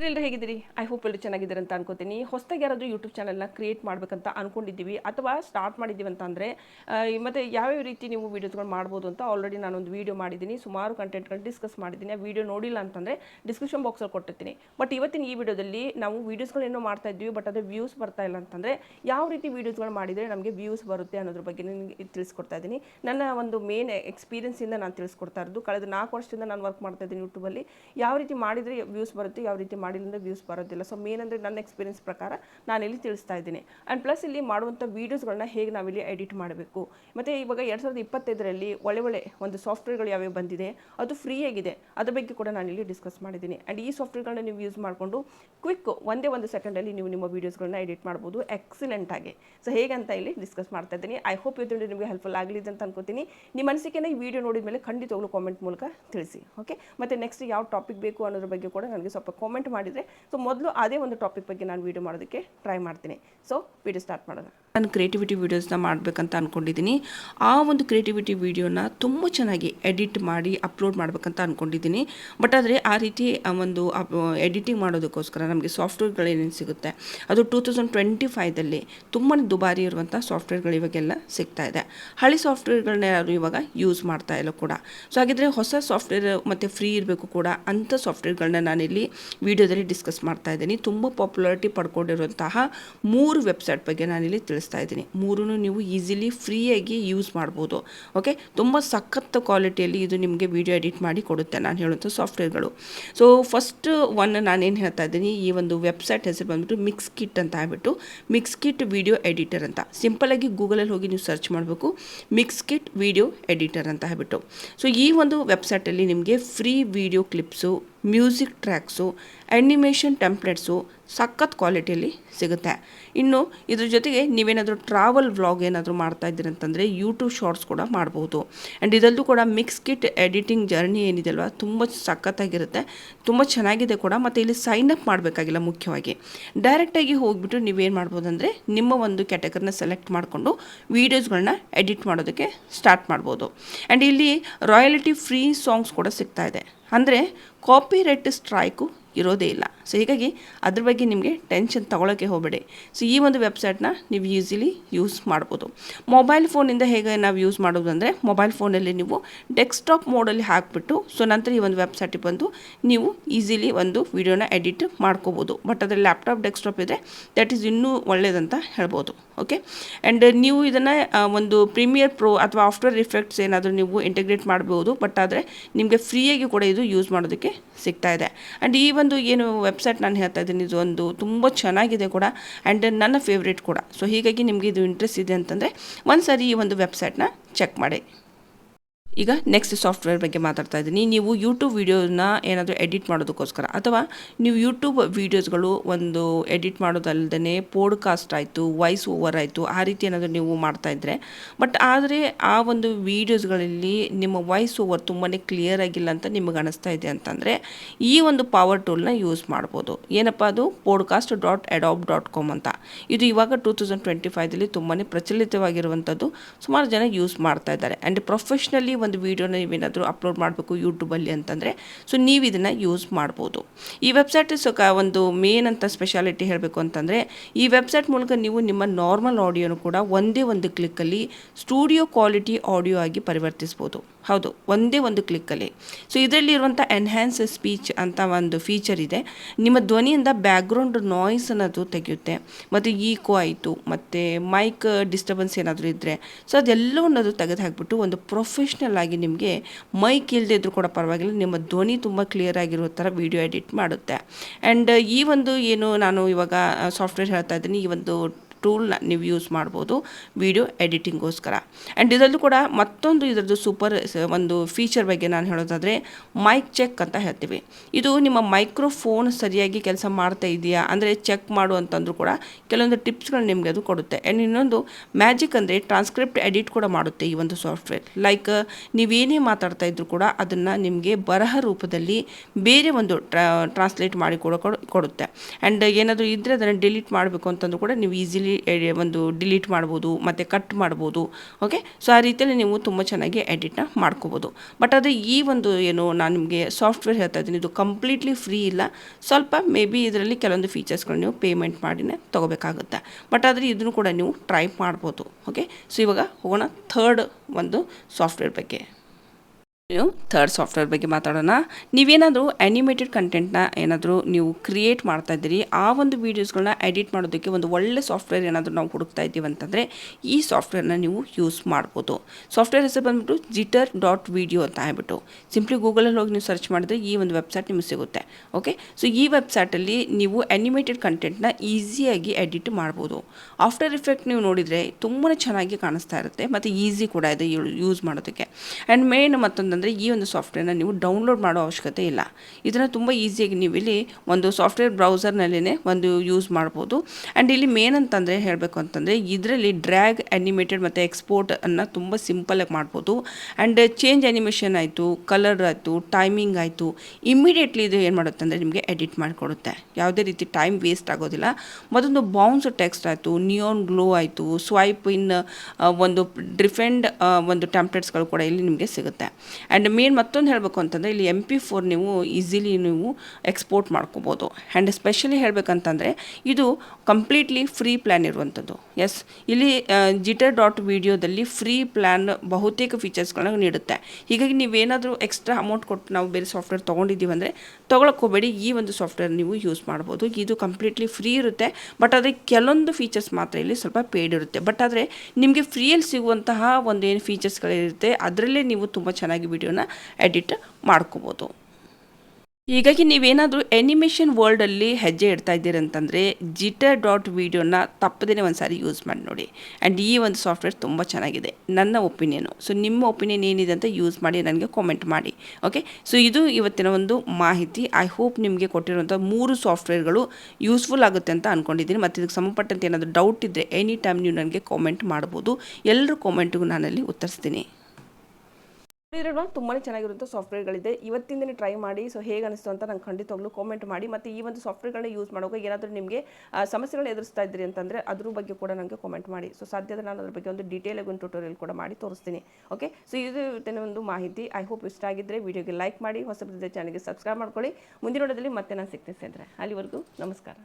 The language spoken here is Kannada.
ಎಲ್ಲರೂ ಹೇಗಿದ್ದೀರಿ? ಐ ಹೋಪ್ ಎಲ್ಲರೂ ಚೆನ್ನಾಗಿದ್ದೀರಿ ಅಂತ ಅನ್ಕೋತೀನಿ. ಹೊಸದಾಗಿ ಯಾರಾದರೂ ಯೂಟ್ಯೂಬ್ ಚಾನಲ್ನ ಕ್ರಿಯೇಟ್ ಮಾಡಬೇಕಂತ ಅನ್ಕೊಂಡಿದ್ದೀವಿ. ಅಥವಾ ಸ್ಟಾರ್ಟ್ ಮಾಡಿದ್ದೀವಿ ಅಂತ ಅಂದರೆ ಮತ್ತು ಯಾವ್ಯಾವ ರೀತಿ ನೀವು ವೀಡಿಯೋಸ್ಗಳು ಮಾಡ್ಬೋದು ಅಂತ ಆಲ್ರೆಡಿ ನಾನೊಂದು ವೀಡಿಯೋ ಮಾಡಿದ್ದೀನಿ. ಸುಮಾರು ಕಂಟೆಂಟ್ಗಳು ಡಿಸ್ಕಸ್ ಮಾಡಿದ್ದೀನಿ. ಆ ವೀಡಿಯೋ ನೋಡಿಲ್ಲ ಅಂತಂದರೆ ಡಿಸ್ಕ್ರಿಪ್ಷನ್ ಬಾಕ್ಸಲ್ಲಿ ಕೊಟ್ಟಿರ್ತೀನಿ. ಬಟ್ ಇವತ್ತಿನ ಈ ವಿಡಿಯೋದಲ್ಲಿ ನಾವು ವೀಡಿಯೋಸ್ಗಳೇನೋ ಮಾಡ್ತಾ ಇದ್ದೀವಿ ಬಟ್ ಅದೇ ವ್ಯೂಸ್ ಬರ್ತಾ ಇಲ್ಲ ಅಂತಂದರೆ, ಯಾವ ರೀತಿ ವೀಡಿಯೋಸ್ಗಳು ಮಾಡಿದರೆ ನಮಗೆ ವ್ಯೂಸ್ ಬರುತ್ತೆ ಅನ್ನೋದ್ರ ಬಗ್ಗೆ ನಿಮಗೆ ತಿಳಿಸ್ಕೊಡ್ತಾ ಇದ್ದೀನಿ. ನನ್ನ ಒಂದು ಮೇನ್ ಎಕ್ಸ್ಪೀರಿಯನ್ಸಿಂದ ನಾನು ತಿಳಿಸ್ಕೊಡ್ತಾ ಇರೋದು, ಕಳೆದ ನಾಲ್ಕು ವರ್ಷದಿಂದ ನಾನು ವರ್ಕ್ ಮಾಡ್ತಾ ಇದ್ದೀನಿ ಯೂಟ್ಯೂಬಲ್ಲಿ ಯಾವ ರೀತಿ ಮಾಡಿದರೆ ವ್ಯೂಸ್ ಬರುತ್ತೆ, ಯಾವ ರೀತಿ ಮಾಡಿಲ್ಲ ಅಂದರೆ ವ್ಯೂಸ್ ಬರೋದಿಲ್ಲ. ಸೊ ಮೇನ್ ಅಂದರೆ ನನ್ನ ಎಕ್ಸ್ಪೀರಿಯನ್ಸ್ ಪ್ರಕಾರ ನಾನು ಇಲ್ಲಿ ತಿಳಿಸ್ತಾ ಇದ್ದೀನಿ. ಆ್ಯಂಡ್ ಪ್ಲಸ್ ಇಲ್ಲಿ ಮಾಡುವಂಥ ವೀಡಿಯೋಸ್ಗಳನ್ನ ಹೇಗೆ ನಾವಿಲ್ಲಿ ಎಡಿಟ್ ಮಾಡಬೇಕು. ಮತ್ತು ಇವಾಗ ಎರಡು ಸಾವಿರದ ಇಪ್ಪತ್ತೈದರಲ್ಲಿ ಒಳ್ಳೆ ಒಳ್ಳೆ ಒಂದು ಸಾಫ್ಟ್ವೇರ್ಗಳು ಯಾವ್ಯಾವ ಬಂದಿದೆ, ಅದು ಫ್ರೀ ಆಗಿದೆ. ಅದ್ರ ಬಗ್ಗೆ ಕೂಡ ನಾನು ಇಲ್ಲಿ ಡಿಸ್ಕಸ್ ಮಾಡಿದ್ದೀನಿ. ಆ್ಯಂಡ್ ಈ ಸಾಫ್ಟ್ವೇರ್ಗಳನ್ನ ನೀವು ಯೂಸ್ ಮಾಡಿಕೊಂಡು ಕ್ವಿಕ್ ಒಂದೇ ಒಂದು ಸೆಕೆಂಡಲ್ಲಿ ನೀವು ನಿಮ್ಮ ವೀಡಿಯೋಸ್ಗಳನ್ನ ಎಡಿಟ್ ಮಾಡ್ಬೋದು ಎಕ್ಸಲೆಂಟ್ ಆಗಿ. ಸೊ ಹೇಗೆ ಅಂತ ಇಲ್ಲಿ ಡಿಸ್ಕಸ್ ಮಾಡ್ತಾ ಇದ್ದೀನಿ. ಐ ಹೋಪ್ ಇದು ನಿಮಗೆ ಹೆಲ್ಪ್ಫುಲ್ ಆಗಲಿ ಅಂತ ಅನ್ಕೋತೀನಿ. ನಿಮ್ಮ ಅನಿಸಿಕೆನ ಈ ವಿಡಿಯೋ ನೋಡಿದ ಮೇಲೆ ಖಂಡಿತವಾಗ್ಲೂ ಕಾಮೆಂಟ್ ಮೂಲಕ ತಿಳಿಸಿ. ಓಕೆ ಮತ್ತು ನೆಕ್ಸ್ಟ್ ಯಾವ ಟಾಪಿಕ್ ಬೇಕು ಅನ್ನೋದ್ರ ಬಗ್ಗೆ ಕೂಡ ನನಗೆ ಸ್ವಲ್ಪ ಕಾಮೆಂಟ್ ಮಾಡಿದರೆ ಸೊ ಮೊದಲು ಅದೇ ಒಂದು ಟಾಪಿಕ್ ಬಗ್ಗೆ ನಾನು ವೀಡಿಯೋ ಮಾಡೋದಕ್ಕೆ ಟ್ರೈ ಮಾಡ್ತೀನಿ. ಸೊ ವಿಡಿಯೋ ಸ್ಟಾರ್ಟ್ ಮಾಡೋಣ. ನಾನು ಕ್ರಿಯೇಟಿವಿಟಿ ವೀಡಿಯೋಸ್ನ ಮಾಡಬೇಕಂತ ಅಂದ್ಕೊಂಡಿದ್ದೀನಿ ಆ ಒಂದು ಕ್ರಿಯೇಟಿವಿಟಿ ವೀಡಿಯೋನ ತುಂಬ ಚೆನ್ನಾಗಿ ಎಡಿಟ್ ಮಾಡಿ ಅಪ್ಲೋಡ್ ಮಾಡಬೇಕಂತ ಅಂದ್ಕೊಂಡಿದ್ದೀನಿ ಬಟ್ ಆದರೆ ಆ ರೀತಿ ಒಂದು ಎಡಿಟಿಂಗ್ ಮಾಡೋದಕ್ಕೋಸ್ಕರ ನಮಗೆ ಸಾಫ್ಟ್ವೇರ್ಗಳೇನೇನು ಸಿಗುತ್ತೆ? ಅದು ಟೂ ತೌಸಂಡ್ ಟ್ವೆಂಟಿ ಫೈವ್ದಲ್ಲಿ ತುಂಬಾ ದುಬಾರಿ ಇರುವಂಥ ಸಾಫ್ಟ್ವೇರ್ಗಳು ಇವಾಗೆಲ್ಲ ಸಿಗ್ತಾ ಇದೆ. ಹಳೆ ಸಾಫ್ಟ್ವೇರ್ಗಳನ್ನ ಯಾರು ಇವಾಗ ಯೂಸ್ ಮಾಡ್ತಾ ಇಲ್ಲ ಕೂಡ. ಸೊ ಹಾಗಿದ್ರೆ ಹೊಸ ಸಾಫ್ಟ್ವೇರ್ ಮತ್ತು ಫ್ರೀ ಇರಬೇಕು ಕೂಡ ಅಂಥ ಸಾಫ್ಟ್ವೇರ್ಗಳನ್ನ ನಾನಿಲ್ಲಿ ವಿಡಿಯೋದಲ್ಲಿ ಡಿಸ್ಕಸ್ ಮಾಡ್ತಾ ಇದ್ದೀನಿ. ತುಂಬ ಪಾಪ್ಯುಲಾರಿಟಿ ಪಡ್ಕೊಂಡಿರುವಂತಹ ಮೂರು ವೆಬ್ಸೈಟ್ ಬಗ್ಗೆ ನಾನಿಲ್ಲಿ ತಿಳಿಸ್ತಾ ಇದ್ದೀನಿ. ಮೂರೂ ನೀವು ಈಸಿಲಿ ಫ್ರೀಯಾಗಿ ಯೂಸ್ ಮಾಡ್ಬೋದು. ಓಕೆ ತುಂಬ ಸಖತ್ತು ಕ್ವಾಲಿಟಿಯಲ್ಲಿ ಇದು ನಿಮಗೆ ವಿಡಿಯೋ ಎಡಿಟ್ ಮಾಡಿ ಕೊಡುತ್ತೆ ನಾನು ಹೇಳುವಂಥ ಸಾಫ್ಟ್ವೇರ್ಗಳು. ಸೊ ಫಸ್ಟ್ ಒನ್ ನಾನೇನು ಹೇಳ್ತಾ ಇದ್ದೀನಿ, ಈ ಒಂದು ವೆಬ್ಸೈಟ್ ಹೆಸರು ಬಂದ್ಬಿಟ್ಟು ಮಿಕ್ಸ್ ಕಿಟ್ ಅಂತ ಹೇಳ್ಬಿಟ್ಟು ಮಿಕ್ಸ್ ಕಿಟ್ ವಿಡಿಯೋ ಎಡಿಟರ್ ಅಂತ. ಸಿಂಪಲಾಗಿ ಗೂಗಲಲ್ಲಿ ಹೋಗಿ ನೀವು ಸರ್ಚ್ ಮಾಡಬೇಕು ಮಿಕ್ಸ್ ಕಿಟ್ ವಿಡಿಯೋ ಎಡಿಟರ್ ಅಂತ ಹೇಳ್ಬಿಟ್ಟು ಸೊ ಈ ಒಂದು ವೆಬ್ಸೈಟಲ್ಲಿ ನಿಮಗೆ free video clips music tracks animation templates ಸಖತ್ ಕ್ವಾಲಿಟಿಯಲ್ಲಿ ಸಿಗುತ್ತೆ. ಇನ್ನು ಇದ್ರ ಜೊತೆಗೆ ನೀವೇನಾದರೂ ಟ್ರಾವೆಲ್ ವ್ಲಾಗ್ ಏನಾದರೂ ಮಾಡ್ತಾ ಇದ್ದೀರಂತಂದರೆ ಯೂಟ್ಯೂಬ್ ಶಾರ್ಟ್ಸ್ ಕೂಡ ಮಾಡ್ಬೋದು. ಆ್ಯಂಡ್ ಇದರಲ್ಲೂ ಕೂಡ ಮಿಕ್ಸ್ ಕಿಟ್ ಎಡಿಟಿಂಗ್ ಜರ್ನಿ ಏನಿದೆಲ್ವ ತುಂಬ ಸಖತ್ತಾಗಿರುತ್ತೆ ತುಂಬ ಚೆನ್ನಾಗಿದೆ ಕೂಡ, ಮತ್ತು ಇಲ್ಲಿ ಸೈನ್ ಅಪ್ ಮಾಡಬೇಕಾಗಿಲ್ಲ ಮುಖ್ಯವಾಗಿ. ಡೈರೆಕ್ಟಾಗಿ ಹೋಗ್ಬಿಟ್ಟು ನೀವೇನು ಮಾಡ್ಬೋದು ಅಂದರೆ ನಿಮ್ಮ ಒಂದು ಕ್ಯಾಟಗರಿನ ಸೆಲೆಕ್ಟ್ ಮಾಡಿಕೊಂಡು ವೀಡಿಯೋಸ್ಗಳನ್ನ ಎಡಿಟ್ ಮಾಡೋದಕ್ಕೆ ಸ್ಟಾರ್ಟ್ ಮಾಡ್ಬೋದು. ಆ್ಯಂಡ್ ಇಲ್ಲಿ ರಾಯಲಿಟಿ ಫ್ರೀ ಸಾಂಗ್ಸ್ ಕೂಡ ಸಿಗ್ತಾ ಇದೆ. ಅಂದರೆ ಕಾಪಿ ರೈಟ್ ಸ್ಟ್ರೈಕು ಇರೋದೇ ಇಲ್ಲ. ಸೊ ಹೀಗಾಗಿ ಅದ್ರ ಬಗ್ಗೆ ನಿಮಗೆ ಟೆನ್ಷನ್ ತೊಗೊಳಕ್ಕೆ ಹೋಗಬೇಡಿ. ಸೊ ಈ ಒಂದು ವೆಬ್ಸೈಟ್ನ ನೀವು ಈಸಿಲಿ ಯೂಸ್ ಮಾಡ್ಬೋದು. ಮೊಬೈಲ್ ಫೋನಿಂದ ಹೇಗೆ ನಾವು ಯೂಸ್ ಮಾಡೋದು ಅಂದರೆ ಮೊಬೈಲ್ ಫೋನಲ್ಲಿ ನೀವು ಡೆಸ್ಕ್ಟಾಪ್ ಮೋಡಲ್ಲಿ ಹಾಕಿಬಿಟ್ಟು ಸೊ ನಂತರ ಈ ಒಂದು ವೆಬ್ಸೈಟಿಗೆ ಬಂದು ನೀವು ಈಸಿಲಿ ಒಂದು ವಿಡಿಯೋನ ಎಡಿಟ್ ಮಾಡ್ಕೋಬೋದು. ಬಟ್ ಅದರಲ್ಲಿ ಲ್ಯಾಪ್ಟಾಪ್ ಡೆಸ್ಕ್ಟಾಪ್ ಇದೆ ದಟ್ ಈಸ್ ಇನ್ನೂ ಒಳ್ಳೆಯದಂತ ಹೇಳ್ಬೋದು. ಓಕೆ ಆ್ಯಂಡ್ ನೀವು ಇದನ್ನು ಒಂದು ಪ್ರೀಮಿಯರ್ ಪ್ರೋ ಅಥವಾ ಆಫ್ಟರ್ ಇಫೆಕ್ಟ್ಸ್ ಏನಾದರೂ ನೀವು ಇಂಟಿಗ್ರೇಟ್ ಮಾಡ್ಬೋದು. ಬಟ್ ಆದರೆ ನಿಮಗೆ ಫ್ರೀಯಾಗಿ ಕೂಡ ಇದು ಯೂಸ್ ಮಾಡೋದಕ್ಕೆ ಸಿಗ್ತಾ ಇದೆ. ಆ್ಯಂಡ್ ಈ ಒಂದು ಏನು ವೆಬ್ಸೈಟ್ ನಾನು ಹೇಳ್ತಾ ಇದ್ದೀನಿ, ಇದು ಒಂದು ತುಂಬ ಚೆನ್ನಾಗಿದೆ ಕೂಡ ಆ್ಯಂಡ್ ನನ್ನ ಫೇವ್ರೇಟ್ ಕೂಡ. ಸೊ ಹೀಗಾಗಿ ನಿಮಗೆ ಇದು ಇಂಟ್ರೆಸ್ಟ್ ಇದೆ ಅಂತಂದರೆ ಒಂದು ಸಾರಿ ಈ ಒಂದು ವೆಬ್ಸೈಟ್ನ ಚೆಕ್ ಮಾಡಿ. ಈಗ ನೆಕ್ಸ್ಟ್ ಸಾಫ್ಟ್ವೇರ್ ಬಗ್ಗೆ ಮಾತಾಡ್ತಾ ಇದ್ದೀನಿ. ನೀವು ಯೂಟ್ಯೂಬ್ ವೀಡಿಯೋನ ಏನಾದರೂ ಎಡಿಟ್ ಮಾಡೋದಕ್ಕೋಸ್ಕರ ಅಥವಾ ನೀವು ಯೂಟ್ಯೂಬ್ ವೀಡಿಯೋಸ್ಗಳು ಒಂದು ಎಡಿಟ್ ಮಾಡೋದಲ್ಲದೆ ಪೋಡ್ಕಾಸ್ಟ್ ಆಯಿತು ವಾಯ್ಸ್ ಓವರ್ ಆಯಿತು, ಆ ರೀತಿ ಏನಾದರೂ ನೀವು ಮಾಡ್ತಾ ಇದ್ದರೆ ಬಟ್ ಆದರೆ ಆ ಒಂದು ವೀಡಿಯೋಸ್ಗಳಲ್ಲಿ ನಿಮ್ಮ ವಾಯ್ಸ್ ಓವರ್ ತುಂಬಾ ಕ್ಲಿಯರ್ ಆಗಿಲ್ಲ ಅಂತ ನಿಮಗೆ ಅನಿಸ್ತಾ ಇದೆ ಅಂತಂದರೆ ಈ ಒಂದು ಪವರ್ ಟೂಲ್ನ ಯೂಸ್ ಮಾಡ್ಬೋದು. ಏನಪ್ಪ ಅದು? Podcast dot adobe dot com ಅಂತ. ಇದು ಇವಾಗ ಟೂ ತೌಸಂಡ್ ಟ್ವೆಂಟಿ ಫೈವ್ದಲ್ಲಿ ತುಂಬಾ ಪ್ರಚಲಿತವಾಗಿರುವಂಥದ್ದು ಸುಮಾರು ಜನ ಯೂಸ್ ಮಾಡ್ತಾ ಇದ್ದಾರೆ. ಆ್ಯಂಡ್ ಪ್ರೊಫೆಷ್ನಲಿ ಒಂದು ವೀಡಿಯೋನ ನೀವೇನಾದರೂ ಅಪ್ಲೋಡ್ ಮಾಡಬೇಕು ಯೂಟ್ಯೂಬಲ್ಲಿ ಅಂತಂದರೆ, ಸೊ ನೀವು ಇದನ್ನು ಯೂಸ್ ಮಾಡ್ಬೋದು. ಈ ವೆಬ್ಸೈಟ್ ಸೊ ಒಂದು ಮೇನ್ ಅಂತ ಸ್ಪೆಷಾಲಿಟಿ ಹೇಳಬೇಕು ಅಂತಂದರೆ, ಈ ವೆಬ್ಸೈಟ್ ಮೂಲಕ ನೀವು ನಿಮ್ಮ ನಾರ್ಮಲ್ ಆಡಿಯೋನು ಕೂಡ ಒಂದೇ ಒಂದು ಕ್ಲಿಕ್ಕಲ್ಲಿ ಸ್ಟುಡಿಯೋ ಕ್ವಾಲಿಟಿ ಆಡಿಯೋ ಆಗಿ ಪರಿವರ್ತಿಸ್ಬೋದು. ಹೌದು, ಒಂದೇ ಒಂದು ಕ್ಲಿಕ್ಕಲ್ಲಿ. ಸೊ ಇದರಲ್ಲಿ ಇರುವಂಥ ಎನ್ಹ್ಯಾನ್ಸ್ ಸ್ಪೀಚ್ ಅಂತ ಒಂದು ಫೀಚರ್ ಇದೆ. ನಿಮ್ಮ ಧ್ವನಿಯಿಂದ ಬ್ಯಾಕ್ಗ್ರೌಂಡ್ ನಾಯ್ಸ್ ಅನ್ನೋದು ತೆಗೆಯುತ್ತೆ. ಮತ್ತು ಈಕೋ ಆಯಿತು, ಮತ್ತು ಮೈಕ್ ಡಿಸ್ಟರ್ಬೆನ್ಸ್ ಏನಾದರೂ ಇದ್ದರೆ ಸೊ ಅದೆಲ್ಲವನ್ನು ಅದು ತೆಗೆದು ಹಾಕಿಬಿಟ್ಟು ಒಂದು ಪ್ರೊಫೆಷ್ನಲ್ ಆಗಿ ನಿಮಗೆ ಮೈಕ್ ಇಲ್ಲದೆ ಇದ್ದರೂ ಕೂಡ ಪರವಾಗಿಲ್ಲ, ನಿಮ್ಮ ಧ್ವನಿ ತುಂಬ ಕ್ಲಿಯರ್ ಆಗಿರೋ ಥರ ವಿಡಿಯೋ ಎಡಿಟ್ ಮಾಡುತ್ತೆ. ಆ್ಯಂಡ್ ಈ ಒಂದು ಏನು ನಾನು ಇವಾಗ ಸಾಫ್ಟ್ವೇರ್ ಹೇಳ್ತಾ ಇದ್ದೀನಿ, ಈ ಒಂದು ಟೂಲ್ನ ನೀವು ಯೂಸ್ ಮಾಡ್ಬೋದು ವಿಡಿಯೋ ಎಡಿಟಿಂಗೋಸ್ಕರ ಆ್ಯಂಡ್ ಇದರಲ್ಲೂ ಕೂಡ ಮತ್ತೊಂದು ಇದರದ್ದು ಸೂಪರ್ ಒಂದು ಫೀಚರ್ ಬಗ್ಗೆ ನಾನು ಹೇಳೋದಾದರೆ ಮೈಕ್ ಚೆಕ್ ಅಂತ ಹೇಳ್ತೀವಿ. ಇದು ನಿಮ್ಮ ಮೈಕ್ರೋಫೋನ್ ಸರಿಯಾಗಿ ಕೆಲಸ ಮಾಡ್ತಾ ಇದೆಯಾ? ಅಂದರೆ ಚೆಕ್ ಮಾಡು ಅಂತಂದ್ರೂ ಕೂಡ ಕೆಲವೊಂದು ಟಿಪ್ಸ್ಗಳು ನಿಮಗೆ ಅದು ಕೊಡುತ್ತೆ. ಆ್ಯಂಡ್ ಇನ್ನೊಂದು ಮ್ಯಾಜಿಕ್ ಅಂದರೆ ಟ್ರಾನ್ಸ್ಕ್ರಿಪ್ಟ್ ಎಡಿಟ್ ಕೂಡ ಮಾಡುತ್ತೆ ಈ ಒಂದು ಸಾಫ್ಟ್ವೇರ್. ಲೈಕ್, ನೀವೇನೇ ಮಾತಾಡ್ತಾ ಇದ್ರು ಕೂಡ ಅದನ್ನು ನಿಮಗೆ ಬರಹ ರೂಪದಲ್ಲಿ ಬೇರೆ ಒಂದು ಟ್ರಾನ್ಸ್ಲೇಟ್ ಮಾಡಿ ಕೊಡೋ ಕೊಡುತ್ತೆ. ಆ್ಯಂಡ್ ಏನಾದರೂ ಇದ್ದರೆ ಅದನ್ನು ಡಿಲೀಟ್ ಮಾಡಬೇಕು ಅಂತಂದ್ರೂ ಕೂಡ ನೀವು ಈಸಿಲಿ ಒಂದು ಡಿಲೀಟ್ ಮಾಡ್ಬೋದು, ಮತ್ತು ಕಟ್ ಮಾಡ್ಬೋದು ಓಕೆ ಸೊ ಆ ರೀತಿಯಲ್ಲಿ ನೀವು ತುಂಬ ಚೆನ್ನಾಗಿ ಎಡಿಟ್ನ ಮಾಡ್ಕೋಬೋದು. ಬಟ್ ಅದು ಈ ಒಂದು ಏನು, ನಾನು ನಿಮಗೆ ಸಾಫ್ಟ್ವೇರ್ ಹೇಳ್ತಾ ಇದ್ದೀನಿ, ಇದು ಕಂಪ್ಲೀಟ್ಲಿ ಫ್ರೀ ಇಲ್ಲ. ಸ್ವಲ್ಪ ಮೇ ಬಿ ಇದರಲ್ಲಿ ಕೆಲವೊಂದು ಫೀಚರ್ಸ್ಗಳು ನೀವು ಪೇಮೆಂಟ್ ಮಾಡಿನೇ ತೊಗೋಬೇಕಾಗುತ್ತೆ. ಬಟ್ ಆದರೆ ಇದನ್ನು ಕೂಡ ನೀವು ಟ್ರೈ ಮಾಡ್ಬೋದು ಓಕೆ ಸೊ ಇವಾಗ ಹೋಗೋಣ ಥರ್ಡ್ ಒಂದು ಸಾಫ್ಟ್ವೇರ್ ಬಗ್ಗೆ. ಥರ್ಡ್ ಸಾಫ್ಟ್ವೇರ್ ಬಗ್ಗೆ ಮಾತಾಡೋಣ. ನೀವೇನಾದರೂ ಆ್ಯನಿಮೇಟೆಡ್ ಕಂಟೆಂಟ್ನ ಏನಾದರೂ ನೀವು ಕ್ರಿಯೇಟ್ ಮಾಡ್ತಾ ಇದ್ದೀರಿ, ಆ ಒಂದು ವೀಡಿಯೋಸ್ಗಳನ್ನ ಎಡಿಟ್ ಮಾಡೋದಕ್ಕೆ ಒಂದು ಒಳ್ಳೆ ಸಾಫ್ಟ್ವೇರ್ ಏನಾದರೂ ನಾವು ಹುಡುಕ್ತಾ ಇದ್ದೀವಿ ಅಂತಂದರೆ, ಈ ಸಾಫ್ಟ್ವೇರ್ನ ನೀವು ಯೂಸ್ ಮಾಡ್ಬೋದು. ಸಾಫ್ಟ್ವೇರ್ ಹೆಸರು ಬಂದ್ಬಿಟ್ಟು ಜಿಟರ್ ಡಾಟ್ ವಿಡಿಯೋ ಅಂತ ಹೇಳ್ಬಿಟ್ಟು. ಸಿಂಪ್ಲಿ ಗೂಗಲಲ್ಲಿ ಹೋಗಿ ನೀವು ಸರ್ಚ್ ಮಾಡಿದ್ರೆ ಈ ಒಂದು ವೆಬ್ಸೈಟ್ ನಿಮಗೆ ಸಿಗುತ್ತೆ. ಓಕೆ ಸೊ ಈ ವೆಬ್ಸೈಟಲ್ಲಿ ನೀವು ಆ್ಯನಿಮೇಟೆಡ್ ಕಂಟೆಂಟ್ನ ಈಸಿಯಾಗಿ ಎಡಿಟ್ ಮಾಡ್ಬೋದು. ಆಫ್ಟರ್ ಇಫೆಕ್ಟ್ ನೀವು ನೋಡಿದರೆ ತುಂಬಾ ಚೆನ್ನಾಗಿ ಕಾಣಿಸ್ತಾ ಇರುತ್ತೆ, ಮತ್ತು ಈಸಿ ಕೂಡ ಇದೆ ಯೂಸ್ ಮಾಡೋದಕ್ಕೆ. ಆ್ಯಂಡ್ ಮೇನ್ ಮತ್ತೊಂದು ಅಂದರೆ ಈ ಒಂದು ಸಾಫ್ಟ್ವೇರ್ನ ನೀವು ಡೌನ್ಲೋಡ್ ಮಾಡೋ ಅವಶ್ಯಕತೆ ಇಲ್ಲ. ಇದನ್ನು ತುಂಬ ಈಸಿಯಾಗಿ ನೀವು ಇಲ್ಲಿ ಒಂದು ಸಾಫ್ಟ್ವೇರ್ ಬ್ರೌಸರ್ನಲ್ಲೇ ಒಂದು ಯೂಸ್ ಮಾಡ್ಬೋದು. ಆ್ಯಂಡ್ ಇಲ್ಲಿ ಮೇನ್ ಅಂತಂದರೆ ಹೇಳಬೇಕು ಅಂತಂದರೆ ಇದರಲ್ಲಿ ಡ್ರ್ಯಾಗ್ ಆ್ಯನಿಮೇಟೆಡ್ ಮತ್ತು ಎಕ್ಸ್ಪೋರ್ಟ್ ಅನ್ನು ತುಂಬ ಸಿಂಪಲಾಗಿ ಮಾಡ್ಬೋದು. ಆ್ಯಂಡ್ ಚೇಂಜ್ ಆ್ಯನಿಮೇಷನ್ ಆಯಿತು ಕಲರ್ ಆಯಿತು ಟೈಮಿಂಗ್ ಆಯಿತು ಇಮಿಡಿಯೇಟ್ಲಿ ಇದು ಏನು ಮಾಡುತ್ತೆ ಅಂದರೆ ನಿಮಗೆ ಎಡಿಟ್ ಮಾಡಿಕೊಡುತ್ತೆ. ಯಾವುದೇ ರೀತಿ ಟೈಮ್ ವೇಸ್ಟ್ ಆಗೋದಿಲ್ಲ. ಮತ್ತೊಂದು ಬೌನ್ಸ್ ಟೆಕ್ಸ್ಟ್ ಆಯಿತು ನಿಯೋನ್ ಗ್ಲೋ ಆಯಿತು ಸ್ವೈಪ್ ಇನ್ ಒಂದು ಡಿಫೆಂಡ್ ಒಂದು ಟೆಂಪ್ಲೆಟ್ಸ್ಗಳು ಕೂಡ ಇಲ್ಲಿ ನಿಮಗೆ ಸಿಗುತ್ತೆ. ಆ್ಯಂಡ್ ಮೇನ್ ಮತ್ತೊಂದು ಹೇಳಬೇಕು ಅಂತಂದರೆ ಇಲ್ಲಿ ಎಂ ಪಿ ಫೋರ್ ನೀವು ಈಸಿಲಿ ನೀವು ಎಕ್ಸ್ಪೋರ್ಟ್ ಮಾಡ್ಕೋಬೋದು. ಆ್ಯಂಡ್ ಸ್ಪೆಷಲಿ ಹೇಳಬೇಕಂತಂದರೆ ಇದು ಕಂಪ್ಲೀಟ್ಲಿ ಫ್ರೀ ಪ್ಲ್ಯಾನ್ ಇರುವಂಥದ್ದು. ಎಸ್ ಇಲ್ಲಿ ಜಿಟರ್ ಡಾಟ್ ವಿಡಿಯೋದಲ್ಲಿ ಫ್ರೀ ಪ್ಲ್ಯಾನ್ ಬಹುತೇಕ ಫೀಚರ್ಸ್ಗಳನ್ನ ನೀಡುತ್ತೆ. ಹೀಗಾಗಿ ನೀವೇನಾದರೂ ಎಕ್ಸ್ಟ್ರಾ ಅಮೌಂಟ್ ಕೊಟ್ಟು ನಾವು ಬೇರೆ ಸಾಫ್ಟ್ವೇರ್ ತೊಗೊಂಡಿದ್ದೀವಿ ಅಂದರೆ ತೊಗೊಳಕ್ಕೋಬೇಡಿ ಈ ಒಂದು ಸಾಫ್ಟ್ವೇರ್ ನೀವು ಯೂಸ್ ಮಾಡ್ಬೋದು. ಇದು ಕಂಪ್ಲೀಟ್ಲಿ ಫ್ರೀ ಇರುತ್ತೆ. ಬಟ್ ಅದಕ್ಕೆ ಕೆಲವೊಂದು ಫೀಚರ್ಸ್ ಮಾತ್ರ ಇಲ್ಲಿ ಸ್ವಲ್ಪ ಪೇಯ್ಡ್ ಇರುತ್ತೆ. ಬಟ್ ಆದರೆ ನಿಮಗೆ ಫ್ರೀಯಲ್ಲಿ ಸಿಗುವಂತಹ ಒಂದೇನು ಫೀಚರ್ಸ್ಗಳಿರುತ್ತೆ ಅದರಲ್ಲೇ ನೀವು ತುಂಬ ಚೆನ್ನಾಗಿ ವಿಡಿಯೋನ ಎಡಿಟ್ ಮಾಡ್ಕೋಬೋದು. ಹೀಗಾಗಿ ನೀವೇನಾದರೂ ಆ್ಯನಿಮೇಷನ್ ವರ್ಲ್ಡಲ್ಲಿ ಹೆಜ್ಜೆ ಇಡ್ತಾ ಇದ್ದೀರಿ ಅಂತಂದರೆ ಜಿಟರ್ ಡಾಟ್ ವೀಡಿಯೋನ ತಪ್ಪದೇ ಒಂದು ಸಾರಿ ಯೂಸ್ ಮಾಡಿ ನೋಡಿ. ಆ್ಯಂಡ್ ಈ ಒಂದು ಸಾಫ್ಟ್ವೇರ್ ತುಂಬ ಚೆನ್ನಾಗಿದೆ. ನನ್ನ ಒಪಿನಿಯನು ಸೊ ನಿಮ್ಮ ಒಪಿನಿಯನ್ ಏನಿದೆ ಅಂತ ಯೂಸ್ ಮಾಡಿ, ನನಗೆ ಕಾಮೆಂಟ್ ಮಾಡಿ. ಓಕೆ ಸೊ ಇದು ಇವತ್ತಿನ ಒಂದು ಮಾಹಿತಿ. ಐ ಹೋಪ್ ನಿಮಗೆ ಕೊಟ್ಟಿರುವಂಥ ಮೂರು ಸಾಫ್ಟ್ವೇರ್ಗಳು ಯೂಸ್ಫುಲ್ ಆಗುತ್ತೆ ಅಂತ ಅಂದ್ಕೊಂಡಿದ್ದೀನಿ ಮತ್ತು ಇದಕ್ಕೆ ಸಂಬಂಧಪಟ್ಟಂತೆ ಏನಾದರೂ ಡೌಟ್ ಇದ್ದರೆ ಎನಿ ಟೈಮ್ ನೀವು ನನಗೆ ಕಾಮೆಂಟ್ ಮಾಡ್ಬೋದು. ಎಲ್ಲರೂ ಕಾಮೆಂಟಿಗೂ ನಾನಲ್ಲಿ ಉತ್ತರಿಸ್ತೀನಿ. ನೋಡಿದ್ರಲ್ವಾ ತುಂಬಾ ಚೆನ್ನಾಗಿರುವಂಥ ಸಾಫ್ಟ್ವೇರ್ಗಳಿದೆ ಇವತ್ತಿನ ದಿನ ಟ್ರೈ ಮಾಡಿ ಸೊ ಹೇಗೆ ಅನಿಸ್ತು ಅಂತ ನಂಗೆ ಖಂಡಿತವಾಗ್ಲೂ ಕಾಮೆಂಟ್ ಮಾಡಿ. ಮತ್ತು ಈ ಒಂದು ಸಾಫ್ಟ್ವೇರ್ಗಳನ್ನ ಯೂಸ್ ಮಾಡುವಾಗ ಏನಾದರೂ ನಿಮಗೆ ಸಮಸ್ಯೆಗಳು ಎದುರಿಸ್ತಾ ಇದ್ದೀರಿ ಅಂತಂದರೆ ಅದ್ರ ಬಗ್ಗೆ ಕೂಡ ನನಗೆ ಕಾಮೆಂಟ್ ಮಾಡಿ. ಸೊ ಸಾಧ್ಯದ ನಾನು ಅದ್ರ ಬಗ್ಗೆ ಒಂದು ಡೀಟೇಲಾಗಿ ಒಂದು ಟ್ಯೂಟೋರಿಯಲ್ ಕೂಡ ಮಾಡಿ ತೋರಿಸ್ತೀನಿ. ಓಕೆ ಸೊ ಇದು ಒಂದು ಮಾಹಿತಿ. ಐ ಹೋಪ್ ಇಷ್ಟ ಆಗಿದ್ದರೆ ವಿಡಿಯೋಗೆ ಲೈಕ್ ಮಾಡಿ. ಹೊಸ ಚಾನಲ್ಗೆ ಸಬ್ಸ್ಕ್ರೈಬ್ ಮಾಡ್ಕೊಳ್ಳಿ. ಮುಂದಿನ ನೋಡೋದಲ್ಲಿ ಮತ್ತೆ ನಾನು ಸಿಗ್ತೀನಿ ಅಂದರೆ ಅಲ್ಲಿವರೆಗೂ ನಮಸ್ಕಾರ.